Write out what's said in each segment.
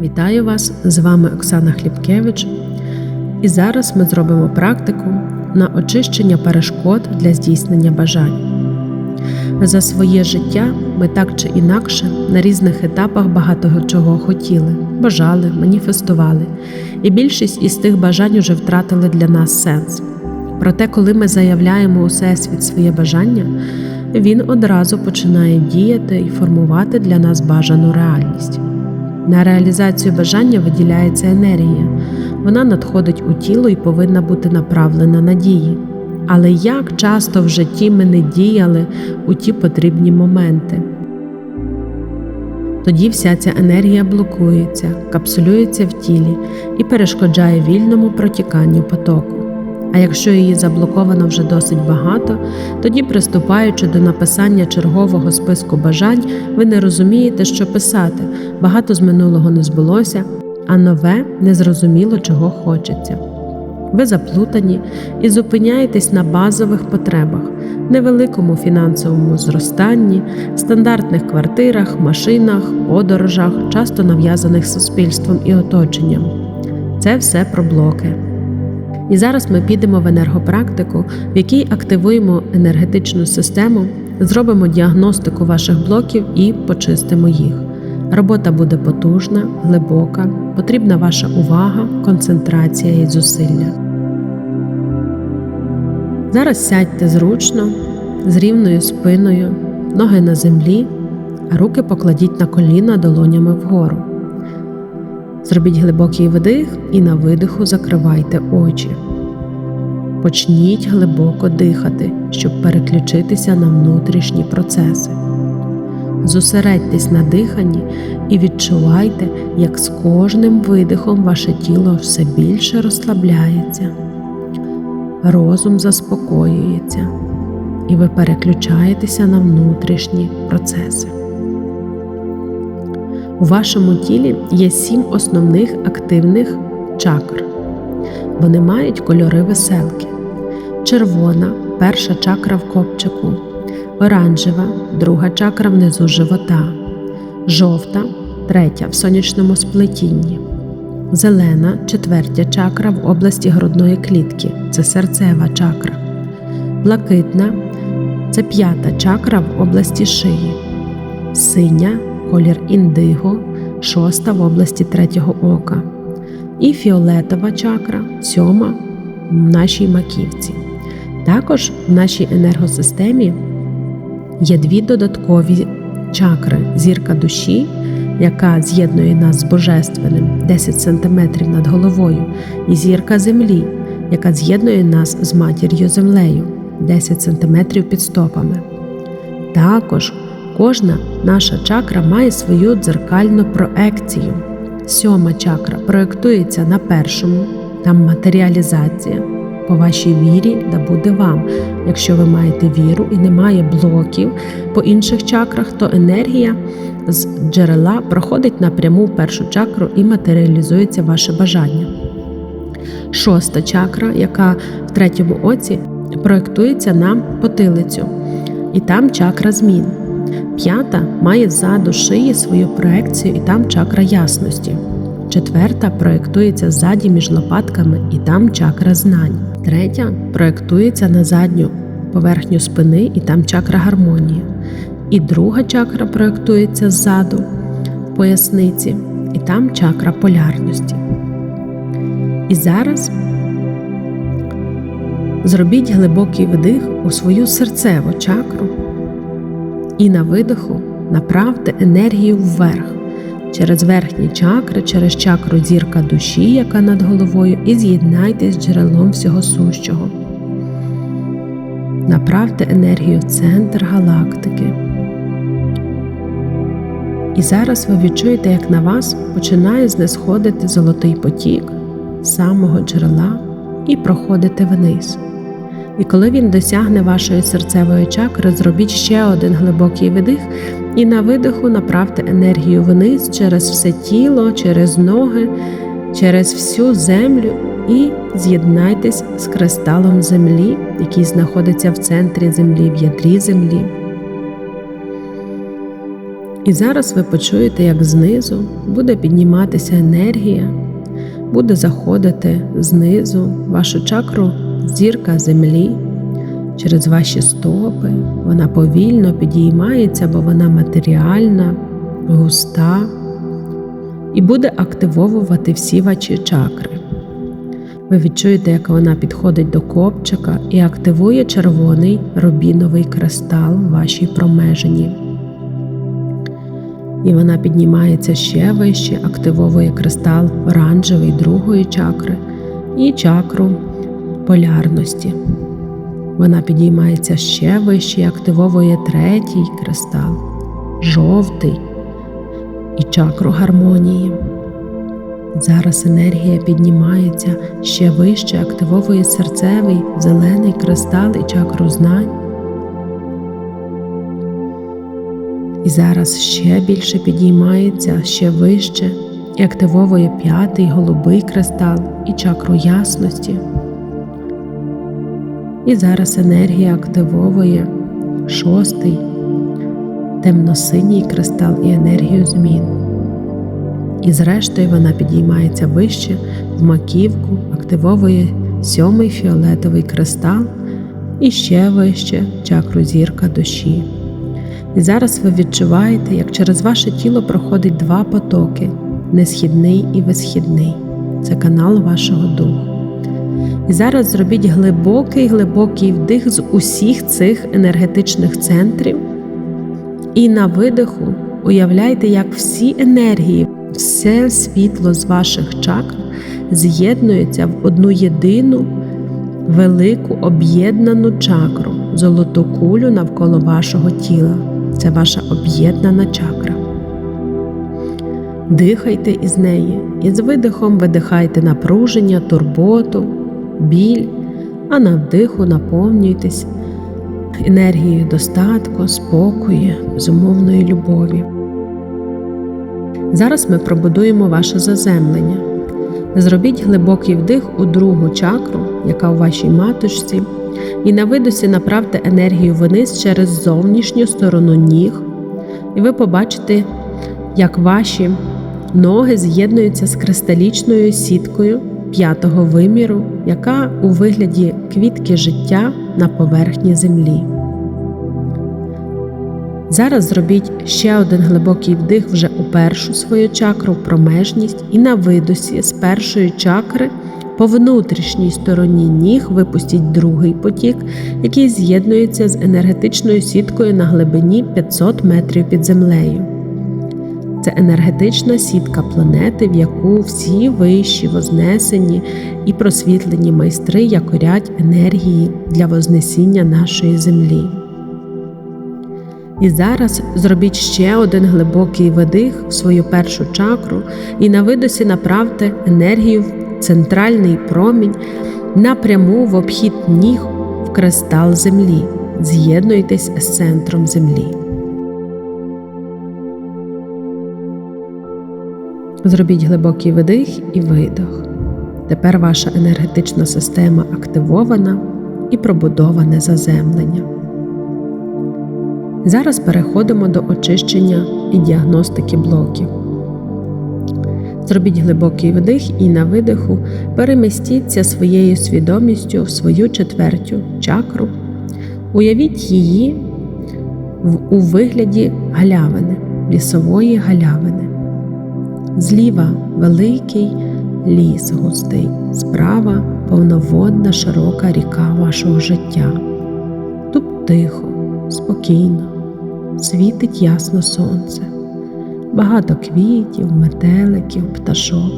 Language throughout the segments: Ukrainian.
Вітаю вас! З вами Оксана Хлібкевич. І зараз ми зробимо практику на очищення перешкод для здійснення бажань. За своє життя ми так чи інакше на різних етапах багато чого хотіли, бажали, маніфестували, і більшість із тих бажань уже втратили для нас сенс. Проте, коли ми заявляємо у всесвіт своє бажання, він одразу починає діяти і формувати для нас бажану реальність. На реалізацію бажання виділяється енергія, вона надходить у тіло і повинна бути направлена на дії. Але як часто в житті ми не діяли у ті потрібні моменти? Тоді вся ця енергія блокується, капсулюється в тілі і перешкоджає вільному протіканню потоку. А якщо її заблоковано вже досить багато, тоді, приступаючи до написання чергового списку бажань, ви не розумієте, що писати, багато з минулого не збулося, а нове незрозуміло, чого хочеться. Ви заплутані і зупиняєтесь на базових потребах, невеликому фінансовому зростанні, стандартних квартирах, машинах, подорожах, часто нав'язаних суспільством і оточенням. Це все про блоки. І зараз ми підемо в енергопрактику, в якій активуємо енергетичну систему, зробимо діагностику ваших блоків і почистимо їх. Робота буде потужна, глибока, потрібна ваша увага, концентрація і зусилля. Зараз сядьте зручно, з рівною спиною, ноги на землі, а руки покладіть на коліна долонями вгору. Зробіть глибокий вдих і на видиху закривайте очі. Почніть глибоко дихати, щоб переключитися на внутрішні процеси. Зосередьтесь на диханні і відчувайте, як з кожним видихом ваше тіло все більше розслабляється, розум заспокоюється, і ви переключаєтеся на внутрішні процеси. У вашому тілі є сім основних активних чакр. Вони мають кольори веселки. Червона перша чакра в копчику, оранжева друга чакра внизу живота, жовта третя в сонячному сплетінні, зелена четвертя чакра в області грудної клітки. Це серцева чакра, блакитна це п'ята чакра в області шиї, синя колір індиго, шоста в області третього ока, і фіолетова чакра, сьома в нашій маківці. Також в нашій енергосистемі є дві додаткові чакри: зірка душі, яка з'єднує нас з Божественним 10 см над головою, і зірка землі, яка з'єднує нас з матір'ю землею 10 см під стопами. Також Кожна наша чакра має свою дзеркальну проекцію. Сьома чакра проєктується на першому, там матеріалізація. По вашій вірі да буде вам. Якщо ви маєте віру і немає блоків по інших чакрах, то енергія з джерела проходить напряму в першу чакру і матеріалізується ваше бажання. Шоста чакра, яка в третьому оці проєктується на потилицю, і там чакра змін. П'ята має ззаду шиї свою проекцію і там чакра ясності. Четверта проєктується ззаді між лопатками і там чакра знань. Третя проєктується на задню поверхню спини і там чакра гармонії. І друга чакра проєктується ззаду в поясниці, і там чакра полярності. І зараз зробіть глибокий вдих у свою серцеву чакру. І на видиху направте енергію вверх через верхні чакри, через чакру зірка душі, яка над головою, і з'єднайтесь з джерелом всього сущого. Направте енергію в центр галактики. І зараз ви відчуєте, як на вас починає знесходити золотий потік самого джерела і проходити вниз. І коли він досягне вашої серцевої чакри, зробіть ще один глибокий видих, і на видиху направте енергію вниз через все тіло, через ноги, через всю землю і з'єднайтесь з кристалом землі, який знаходиться в центрі землі, в ядрі землі. І зараз ви почуєте, як знизу буде підніматися енергія, буде заходити знизу вашу чакру зірка землі через ваші стопи. Вона повільно підіймається, бо вона матеріальна, густа і буде активовувати всі ваші чакри. Ви відчуєте, як вона підходить до копчика і активує червоний рубіновий кристал в вашій промежині. І вона піднімається ще вище, активовує кристал оранжевий другої чакри і чакру полярності. Вона підіймається ще вище і активовує третій кристал, жовтий і чакру гармонії. Зараз енергія піднімається ще вище, активовує серцевий, зелений кристал і чакру знань. І зараз ще більше підіймається, ще вище і активовує п'ятий голубий кристал і чакру ясності. І зараз енергія активовує шостий темно-синій кристал і енергію змін. І зрештою вона підіймається вище в маківку, активовує сьомий фіолетовий кристал і ще вище чакру зірка душі. І зараз ви відчуваєте, як через ваше тіло проходить два потоки несхідний і висхідний. Це канал вашого духу. І зараз зробіть глибокий глибокий вдих з усіх цих енергетичних центрів. І на видиху уявляйте, як всі енергії, все світло з ваших чакр з'єднується в одну єдину велику об'єднану чакру, золоту кулю навколо вашого тіла. Це ваша об'єднана чакра. Дихайте із неї і з видихом видихайте напруження, турботу, біль, а на вдиху наповнюйтесь енергією достатку, спокою, безумовної любові. Зараз ми пробудуємо ваше заземлення. Зробіть глибокий вдих у другу чакру, яка у вашій маточці, і на видосі направте енергію вниз через зовнішню сторону ніг, і ви побачите, як ваші ноги з'єднуються з кристалічною сіткою п'ятого виміру, яка у вигляді квітки життя на поверхні землі. Зараз зробіть ще один глибокий вдих вже у першу свою чакру, промежність, і на видосі з першої чакри по внутрішній стороні ніг випустіть другий потік, який з'єднується з енергетичною сіткою на глибині 500 метрів під землею. Це енергетична сітка планети, в яку всі вищі, вознесені і просвітлені майстри якорять енергії для вознесіння нашої землі. І зараз зробіть ще один глибокий видих в свою першу чакру і на видосі направте енергію в центральний промінь напряму в обхід ніг в кристал землі. З'єднуйтесь з центром землі. Зробіть глибокий видих і видох. Тепер ваша енергетична система активована і пробудоване заземлення. Зараз переходимо до очищення і діагностики блоків. Зробіть глибокий вдих і на видиху перемістіться своєю свідомістю в свою четвертю чакру. Уявіть її у вигляді галявини, лісової галявини. Зліва великий ліс густий, справа повноводна широка ріка вашого життя. Тут тихо, спокійно світить ясно сонце, багато квітів, метеликів, пташок.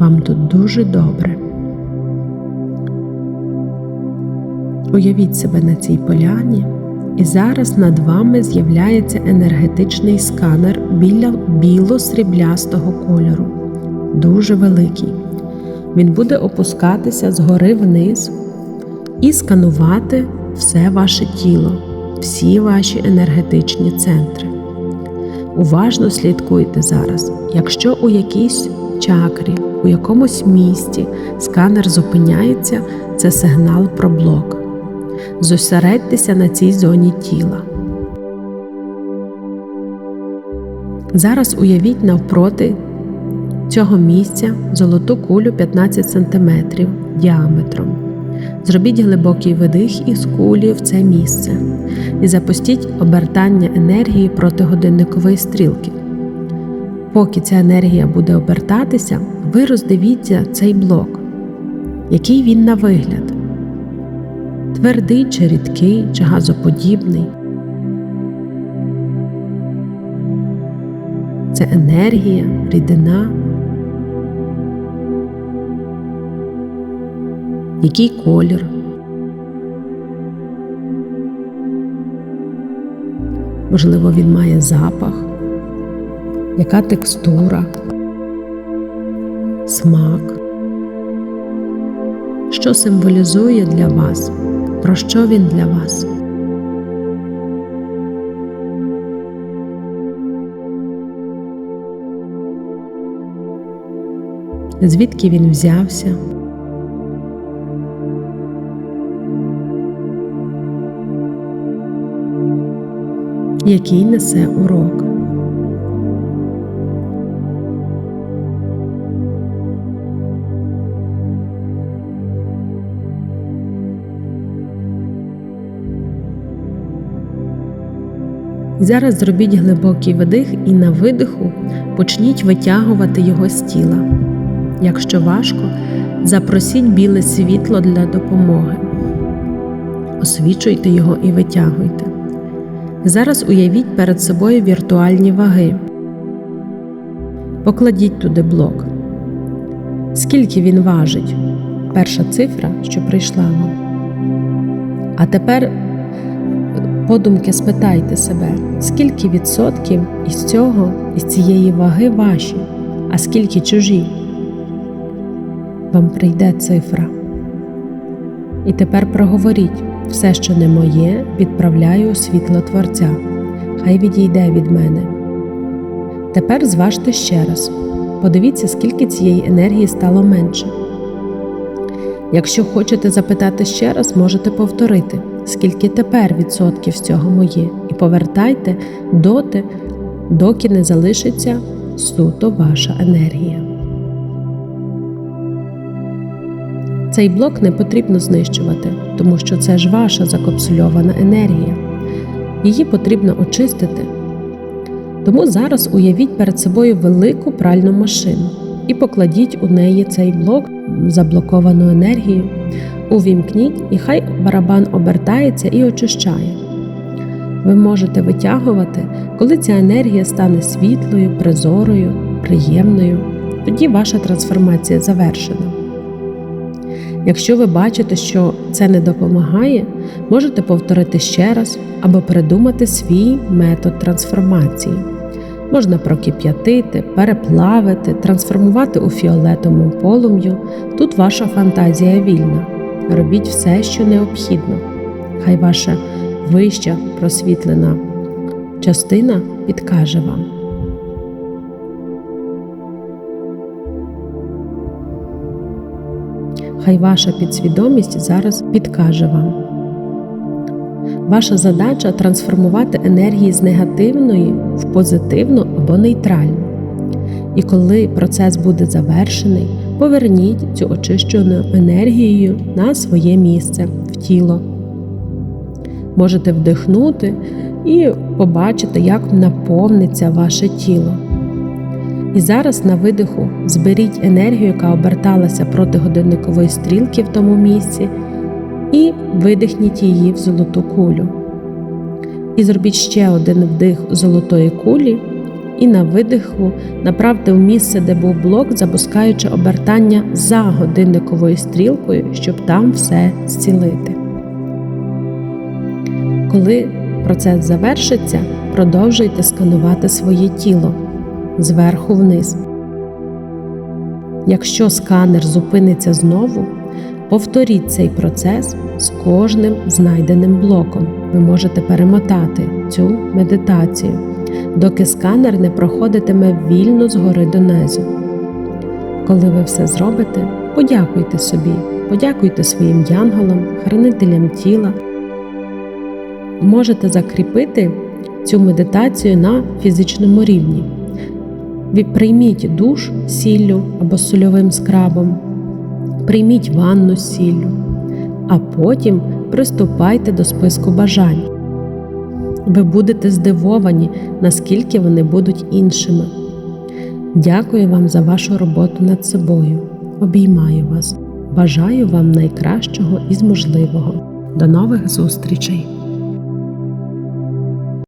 Вам тут дуже добре. Уявіть себе на цій поляні, і зараз над вами з'являється енергетичний сканер біля біло-сріблястого кольору, дуже великий. Він буде опускатися згори вниз і сканувати все ваше тіло всі ваші енергетичні центри. Уважно слідкуйте зараз, якщо у якійсь чакрі, у якомусь місті сканер зупиняється, це сигнал про блок. Зосередьтеся на цій зоні тіла. Зараз уявіть навпроти цього місця золоту кулю 15 см діаметром. Зробіть глибокий видих із кулі в це місце і запустіть обертання енергії проти годинникової стрілки. Поки ця енергія буде обертатися, ви роздивіться цей блок, який він на вигляд твердий чи рідкий, чи газоподібний. Це енергія, рідина. Який колір? Можливо, він має запах, яка текстура, смак, що символізує для вас, про що він для вас? Звідки він взявся? Який несе урок? Зараз зробіть глибокий видих і на видиху почніть витягувати його з тіла. Якщо важко, запросіть біле світло для допомоги. Освічуйте його і витягуйте. Зараз уявіть перед собою віртуальні ваги. Покладіть туди блок. Скільки він важить? Перша цифра, що прийшла вам. А тепер подумки спитайте себе, скільки відсотків із цього, із цієї ваги ваші, а скільки чужі? Вам прийде цифра. І тепер проговоріть все, що не моє, відправляю у світло Творця. Хай відійде від мене. Тепер зважте ще раз. Подивіться, скільки цієї енергії стало менше. Якщо хочете запитати ще раз, можете повторити, скільки тепер відсотків з цього моє, і повертайте доти, доки не залишиться суто ваша енергія. Цей блок не потрібно знищувати, тому що це ж ваша закапсульована енергія. Її потрібно очистити. Тому зараз уявіть перед собою велику пральну машину і покладіть у неї цей блок заблоковану енергію, увімкніть, і хай барабан обертається і очищає. Ви можете витягувати, коли ця енергія стане світлою, прозорою, приємною, тоді ваша трансформація завершена. Якщо ви бачите, що це не допомагає, можете повторити ще раз або придумати свій метод трансформації. Можна прокип'ятити, переплавити, трансформувати у фіолетовому полум'ю. Тут ваша фантазія вільна. Робіть все, що необхідно. Хай ваша вища просвітлена частина підкаже вам. Хай ваша підсвідомість зараз підкаже вам. Ваша задача трансформувати енергії з негативної в позитивну або нейтральну. І коли процес буде завершений, поверніть цю очищену енергію на своє місце в тіло. Можете вдихнути і побачити, як наповниться ваше тіло. І зараз на видиху зберіть енергію, яка оберталася проти годинникової стрілки в тому місці, і видихніть її в золоту кулю. І зробіть ще один вдих золотої кулі, і на видиху направте в місце, де був блок, запускаючи обертання за годинниковою стрілкою, щоб там все зцілити. Коли процес завершиться, продовжуйте сканувати своє тіло зверху вниз. Якщо сканер зупиниться знову, повторіть цей процес з кожним знайденим блоком. Ви можете перемотати цю медитацію, доки сканер не проходитиме вільно згори донизу. Коли ви все зробите, подякуйте собі, подякуйте своїм янголам, хранителям тіла. Можете закріпити цю медитацію на фізичному рівні. Прийміть душ сіллю або сольовим скрабом, прийміть ванну сіллю, а потім приступайте до списку бажань. Ви будете здивовані, наскільки вони будуть іншими. Дякую вам за вашу роботу над собою. Обіймаю вас. Бажаю вам найкращого із можливого. До нових зустрічей!